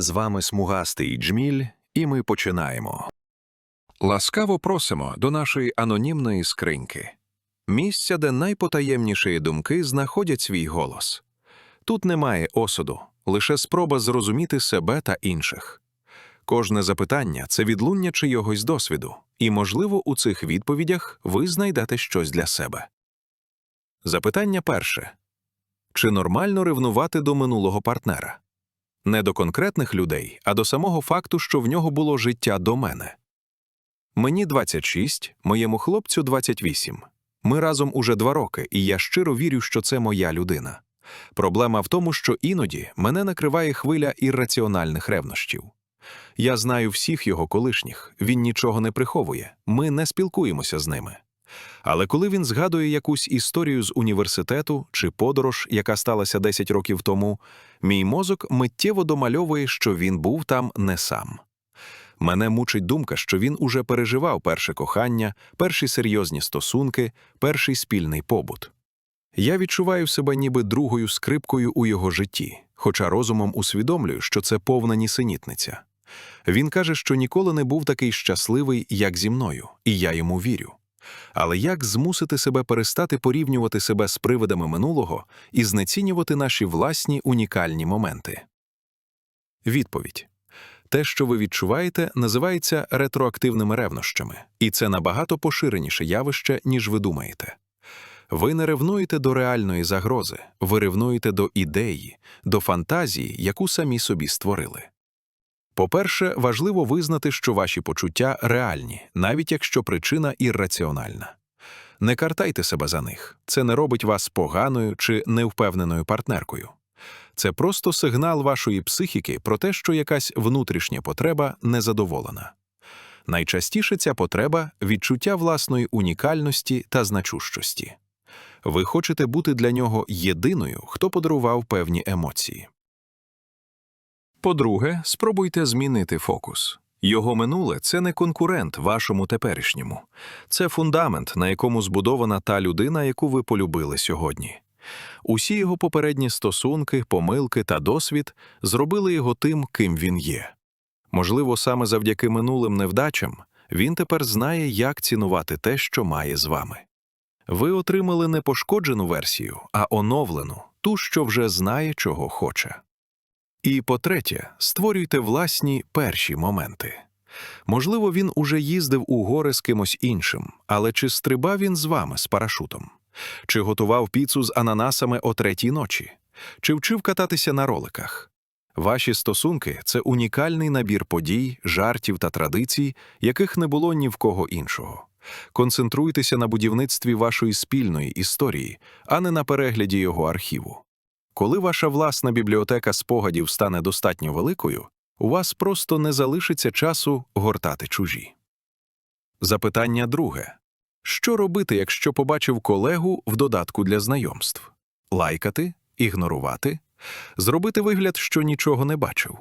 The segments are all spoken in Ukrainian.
З вами смугастий джміль, і ми починаємо. Ласкаво просимо до нашої анонімної скриньки. Місця, де найпотаємніші думки знаходять свій голос. Тут немає осуду, лише спроба зрозуміти себе та інших. Кожне запитання це відлуння чийогось досвіду, і, можливо, у цих відповідях ви знайдете щось для себе. Запитання перше чи нормально ревнувати до минулого партнера? Не до конкретних людей, а до самого факту, що в нього було життя до мене. Мені 26, моєму хлопцю 28. Ми разом уже два роки, і я щиро вірю, що це моя людина. Проблема в тому, що іноді мене накриває хвиля ірраціональних ревнощів. Я знаю всіх його колишніх, він нічого не приховує, ми не спілкуємося з ними. Але коли він згадує якусь історію з університету чи подорож, яка сталася 10 років тому, мій мозок миттєво домальовує, що він був там не сам. Мене мучить думка, що він уже переживав перше кохання, перші серйозні стосунки, перший спільний побут. Я відчуваю себе ніби другою скрипкою у його житті, хоча розумом усвідомлюю, що це повна нісенітниця. Він каже, що ніколи не був такий щасливий, як зі мною, і я йому вірю. Але як змусити себе перестати порівнювати себе з привидами минулого і знецінювати наші власні унікальні моменти? Відповідь. Те, що ви відчуваєте, називається ретроактивними ревнощами, і це набагато поширеніше явище, ніж ви думаєте. Ви не ревнуєте до реальної загрози, ви ревнуєте до ідеї, до фантазії, яку самі собі створили. По-перше, важливо визнати, що ваші почуття реальні, навіть якщо причина ірраціональна. Не картайте себе за них, це не робить вас поганою чи невпевненою партнеркою. Це просто сигнал вашої психіки про те, що якась внутрішня потреба незадоволена. Найчастіше ця потреба відчуття власної унікальності та значущості. Ви хочете бути для нього єдиною, хто подарував певні емоції. По-друге, спробуйте змінити фокус. Його минуле це не конкурент вашому теперішньому, це фундамент, на якому збудована та людина, яку ви полюбили сьогодні. Усі його попередні стосунки, помилки та досвід зробили його тим, ким він є. Можливо, саме завдяки минулим невдачам він тепер знає, як цінувати те, що має з вами. Ви отримали не пошкоджену версію, а оновлену, ту, що вже знає, чого хоче. І по-третє, створюйте власні перші моменти. Можливо, він уже їздив у гори з кимось іншим, але чи стрибав він з вами з парашутом? Чи готував піцу з ананасами о третій ночі? Чи вчив кататися на роликах? Ваші стосунки це унікальний набір подій, жартів та традицій, яких не було ні в кого іншого. Концентруйтеся на будівництві вашої спільної історії, а не на перегляді його архіву. Коли ваша власна бібліотека спогадів стане достатньо великою, у вас просто не залишиться часу гортати чужі. Запитання друге. Що робити, якщо побачив колегу в додатку для знайомств? Лайкати, ігнорувати, зробити вигляд, що нічого не бачив.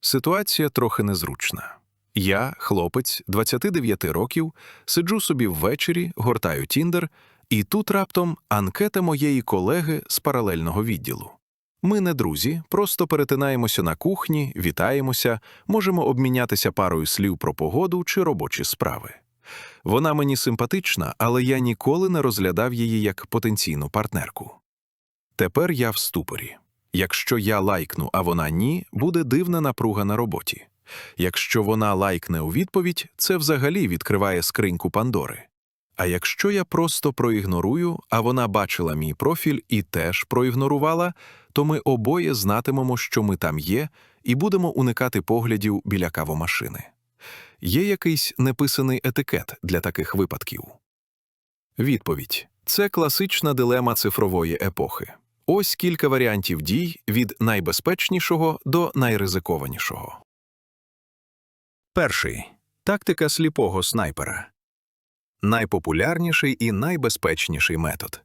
Ситуація трохи незручна. Я, хлопець 29 років, сиджу собі ввечері, гортаю Тіндер, і тут раптом анкета моєї колеги з паралельного відділу. Ми не друзі, просто перетинаємося на кухні, вітаємося, можемо обмінятися парою слів про погоду чи робочі справи. Вона мені симпатична, але я ніколи не розглядав її як потенційну партнерку. Тепер я в ступорі. Якщо я лайкну, а вона ні, буде дивна напруга на роботі. Якщо вона лайкне у відповідь, це взагалі відкриває скриньку Пандори. А якщо я просто проігнорую, а вона бачила мій профіль і теж проігнорувала, то ми обоє знатимемо, що ми там є, і будемо уникати поглядів біля кавомашини. Є якийсь неписаний етикет для таких випадків? Відповідь це класична дилема цифрової епохи. Ось кілька варіантів дій від найбезпечнішого до найризикованішого. Перший тактика сліпого снайпера. Найпопулярніший і найбезпечніший метод.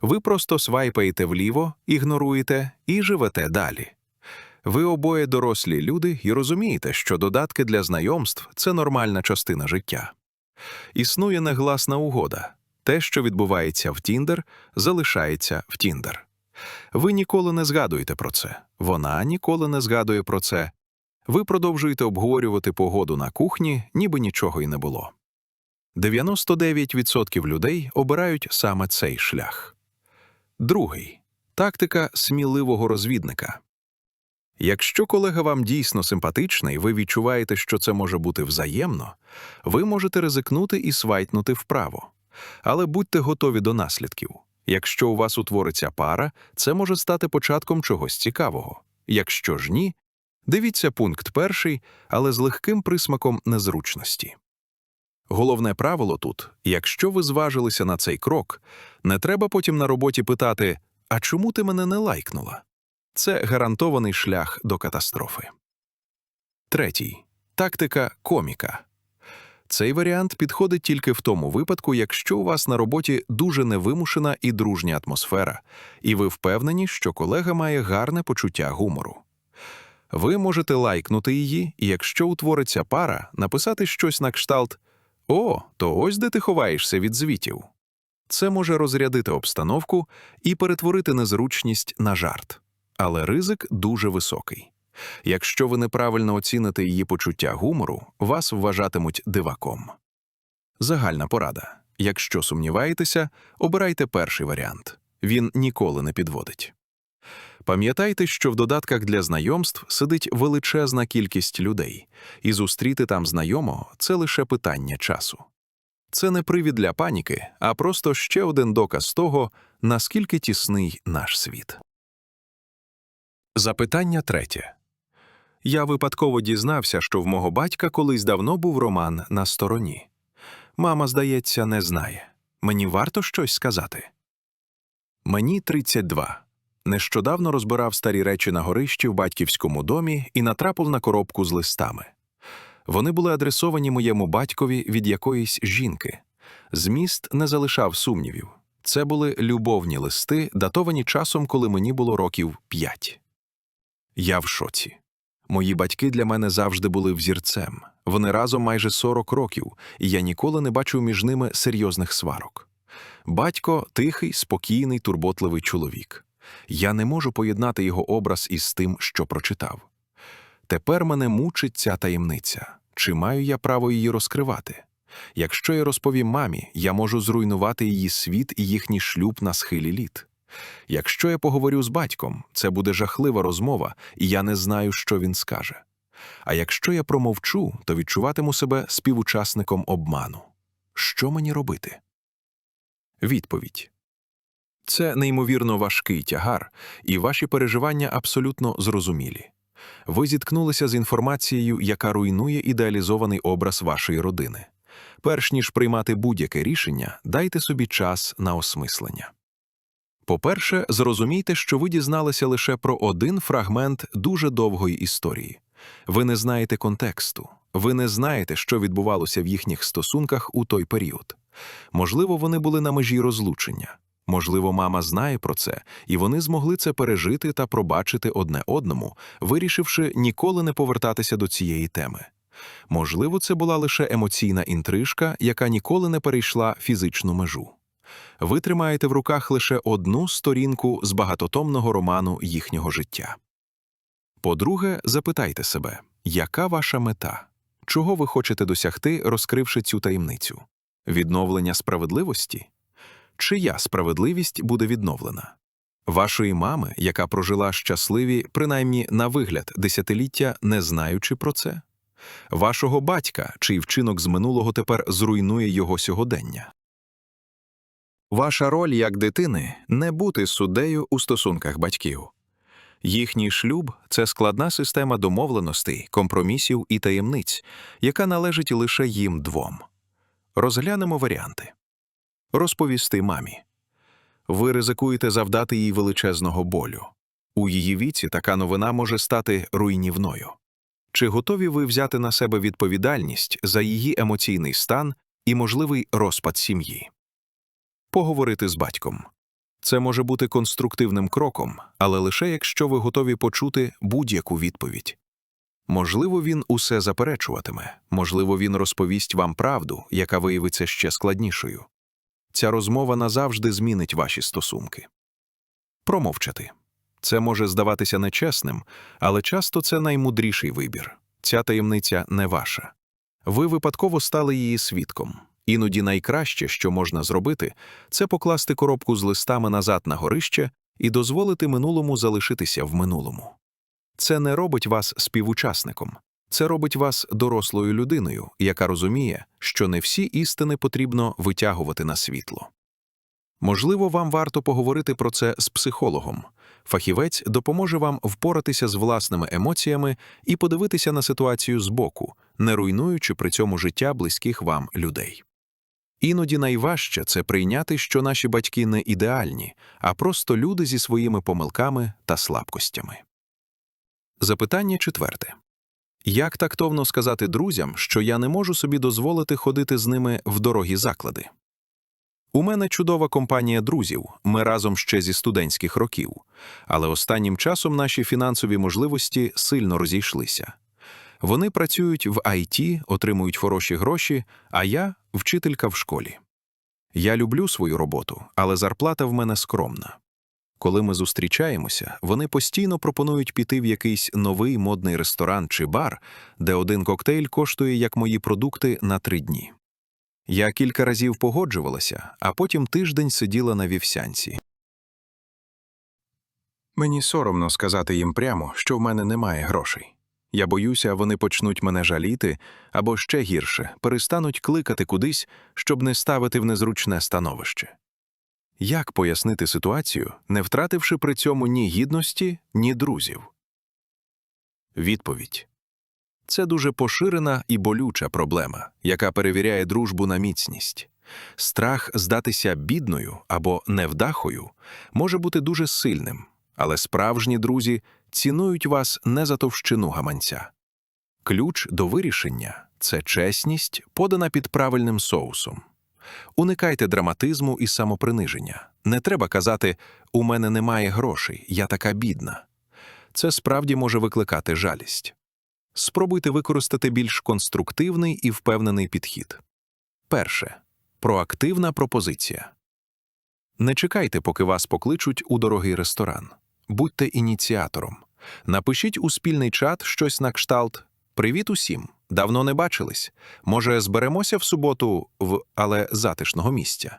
Ви просто свайпаєте вліво, ігноруєте і живете далі. Ви обоє дорослі люди і розумієте, що додатки для знайомств це нормальна частина життя. Існує негласна угода те, що відбувається в Тіндер, залишається в Тіндер. Ви ніколи не згадуєте про це, вона ніколи не згадує про це. Ви продовжуєте обговорювати погоду на кухні, ніби нічого й не було. 99% людей обирають саме цей шлях. Другий тактика сміливого розвідника. Якщо колега вам дійсно симпатичний, ви відчуваєте, що це може бути взаємно, ви можете ризикнути і свайтнути вправо. Але будьте готові до наслідків. Якщо у вас утвориться пара, це може стати початком чогось цікавого. Якщо ж ні, дивіться пункт перший, але з легким присмаком незручності. Головне правило тут: якщо ви зважилися на цей крок, не треба потім на роботі питати: а чому ти мене не лайкнула? Це гарантований шлях до катастрофи. Третій тактика коміка. Цей варіант підходить тільки в тому випадку, якщо у вас на роботі дуже невимушена і дружня атмосфера, і ви впевнені, що колега має гарне почуття гумору. Ви можете лайкнути її, і якщо утвориться пара, написати щось на кшталт О, то ось де ти ховаєшся від звітів. Це може розрядити обстановку і перетворити незручність на жарт. Але ризик дуже високий. Якщо ви неправильно оціните її почуття гумору, вас вважатимуть диваком. Загальна порада. Якщо сумніваєтеся, обирайте перший варіант. Він ніколи не підводить. Пам'ятайте, що в додатках для знайомств сидить величезна кількість людей, і зустріти там знайомого це лише питання часу. Це не привід для паніки, а просто ще один доказ того, наскільки тісний наш світ. Запитання третє. Я випадково дізнався, що в мого батька колись давно був роман на стороні. Мама, здається, не знає. Мені варто щось сказати. Мені 32. Нещодавно розбирав старі речі на горищі в батьківському домі і натрапив на коробку з листами. Вони були адресовані моєму батькові від якоїсь жінки. Зміст не залишав сумнівів. Це були любовні листи, датовані часом, коли мені було років п'ять. Я в шоці. Мої батьки для мене завжди були взірцем. Вони разом майже 40 років, і я ніколи не бачив між ними серйозних сварок. Батько тихий, спокійний, турботливий чоловік. Я не можу поєднати його образ із тим, що прочитав. Тепер мене мучить ця таємниця. Чи маю я право її розкривати? Якщо я розповім мамі, я можу зруйнувати її світ і їхній шлюб на схилі літ. Якщо я поговорю з батьком, це буде жахлива розмова, і я не знаю, що він скаже. А якщо я промовчу, то відчуватиму себе співучасником обману. Що мені робити? Відповідь це неймовірно важкий тягар, і ваші переживання абсолютно зрозумілі. Ви зіткнулися з інформацією, яка руйнує ідеалізований образ вашої родини. Перш ніж приймати будь-яке рішення, дайте собі час на осмислення. По-перше, зрозумійте, що ви дізналися лише про один фрагмент дуже довгої історії. Ви не знаєте контексту, ви не знаєте, що відбувалося в їхніх стосунках у той період. Можливо, вони були на межі розлучення. Можливо, мама знає про це, і вони змогли це пережити та пробачити одне одному, вирішивши ніколи не повертатися до цієї теми. Можливо, це була лише емоційна інтрижка, яка ніколи не перейшла фізичну межу. Ви тримаєте в руках лише одну сторінку з багатотомного роману їхнього життя. По-друге, запитайте себе, яка ваша мета? Чого ви хочете досягти, розкривши цю таємницю? Відновлення справедливості? Чия справедливість буде відновлена? Вашої мами, яка прожила щасливі, принаймні на вигляд, десятиліття, не знаючи про це? Вашого батька, чий вчинок з минулого тепер зруйнує його сьогодення? Ваша роль як дитини не бути суддею у стосунках батьків. Їхній шлюб це складна система домовленостей, компромісів і таємниць, яка належить лише їм двом. Розглянемо варіанти. Розповісти мамі. Ви ризикуєте завдати їй величезного болю. У її віці така новина може стати руйнівною. Чи готові ви взяти на себе відповідальність за її емоційний стан і можливий розпад сім'ї? Поговорити з батьком. Це може бути конструктивним кроком, але лише якщо ви готові почути будь-яку відповідь. Можливо, він усе заперечуватиме, можливо, він розповість вам правду, яка виявиться ще складнішою. Ця розмова назавжди змінить ваші стосунки. Промовчати. Це може здаватися нечесним, але часто це наймудріший вибір. Ця таємниця не ваша. Ви випадково стали її свідком. Іноді найкраще, що можна зробити, це покласти коробку з листами назад на горище і дозволити минулому залишитися в минулому. Це не робить вас співучасником, це робить вас дорослою людиною, яка розуміє, що не всі істини потрібно витягувати на світло. Можливо, вам варто поговорити про це з психологом. Фахівець допоможе вам впоратися з власними емоціями і подивитися на ситуацію збоку, не руйнуючи при цьому життя близьких вам людей. Іноді найважче це прийняти, що наші батьки не ідеальні, а просто люди зі своїми помилками та слабкостями. Запитання четверте. Як тактовно сказати друзям, що я не можу собі дозволити ходити з ними в дорогі заклади? У мене чудова компанія друзів, ми разом ще зі студентських років, але останнім часом наші фінансові можливості сильно розійшлися. Вони працюють в IT, отримують хороші гроші, а я вчителька в школі. Я люблю свою роботу, але зарплата в мене скромна. Коли ми зустрічаємося, вони постійно пропонують піти в якийсь новий модний ресторан чи бар, де один коктейль коштує як мої продукти на три дні. Я кілька разів погоджувалася, а потім тиждень сиділа на вівсянці. Мені соромно сказати їм прямо, що в мене немає грошей. Я боюся, вони почнуть мене жаліти або ще гірше перестануть кликати кудись, щоб не ставити в незручне становище. Як пояснити ситуацію, не втративши при цьому ні гідності, ні друзів? Відповідь це дуже поширена і болюча проблема, яка перевіряє дружбу на міцність. Страх здатися бідною або невдахою може бути дуже сильним, але справжні друзі цінують вас не за товщину гаманця. Ключ до вирішення це чесність, подана під правильним соусом. Уникайте драматизму і самоприниження. Не треба казати У мене немає грошей, я така бідна. Це справді може викликати жалість. Спробуйте використати більш конструктивний і впевнений підхід. Перше. Проактивна пропозиція. Не чекайте, поки вас покличуть у дорогий ресторан. Будьте ініціатором. Напишіть у спільний чат щось на кшталт Привіт усім! Давно не бачились. Може, зберемося в суботу в але затишного місця.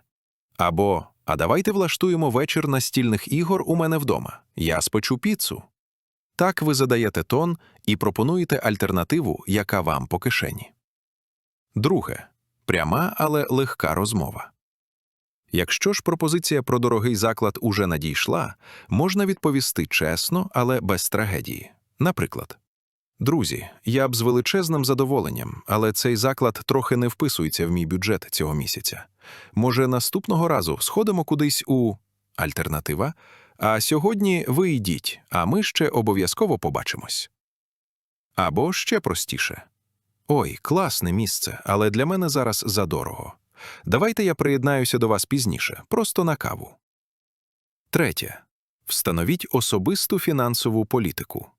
Або А давайте влаштуємо вечір настільних ігор у мене вдома. Я спечу піцу. Так ви задаєте тон і пропонуєте альтернативу, яка вам по кишені. Друге пряма, але легка розмова. Якщо ж пропозиція про дорогий заклад уже надійшла, можна відповісти чесно, але без трагедії. Наприклад, друзі, я б з величезним задоволенням, але цей заклад трохи не вписується в мій бюджет цього місяця. Може, наступного разу сходимо кудись у альтернатива. А сьогодні ви йдіть, а ми ще обов'язково побачимось. Або ще простіше. Ой, класне місце, але для мене зараз задорого. Давайте я приєднаюся до вас пізніше, просто на каву. Третє. Встановіть особисту фінансову політику.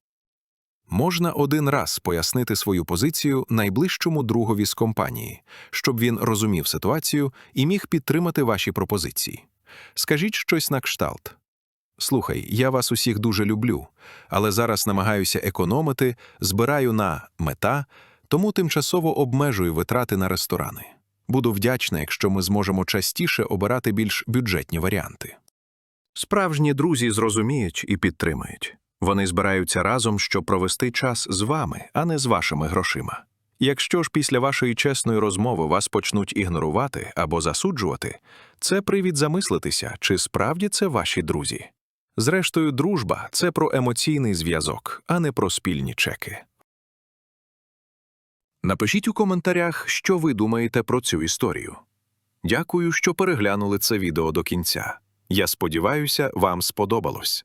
Можна один раз пояснити свою позицію найближчому другові з компанії, щоб він розумів ситуацію і міг підтримати ваші пропозиції. Скажіть щось на кшталт. Слухай, я вас усіх дуже люблю, але зараз намагаюся економити, збираю на мета, тому тимчасово обмежую витрати на ресторани. Буду вдячна, якщо ми зможемо частіше обирати більш бюджетні варіанти. Справжні друзі зрозуміють і підтримають. Вони збираються разом, щоб провести час з вами, а не з вашими грошима. Якщо ж після вашої чесної розмови вас почнуть ігнорувати або засуджувати, це привід замислитися, чи справді це ваші друзі. Зрештою, дружба це про емоційний зв'язок, а не про спільні чеки. Напишіть у коментарях, що ви думаєте про цю історію. Дякую, що переглянули це відео до кінця. Я сподіваюся, вам сподобалось.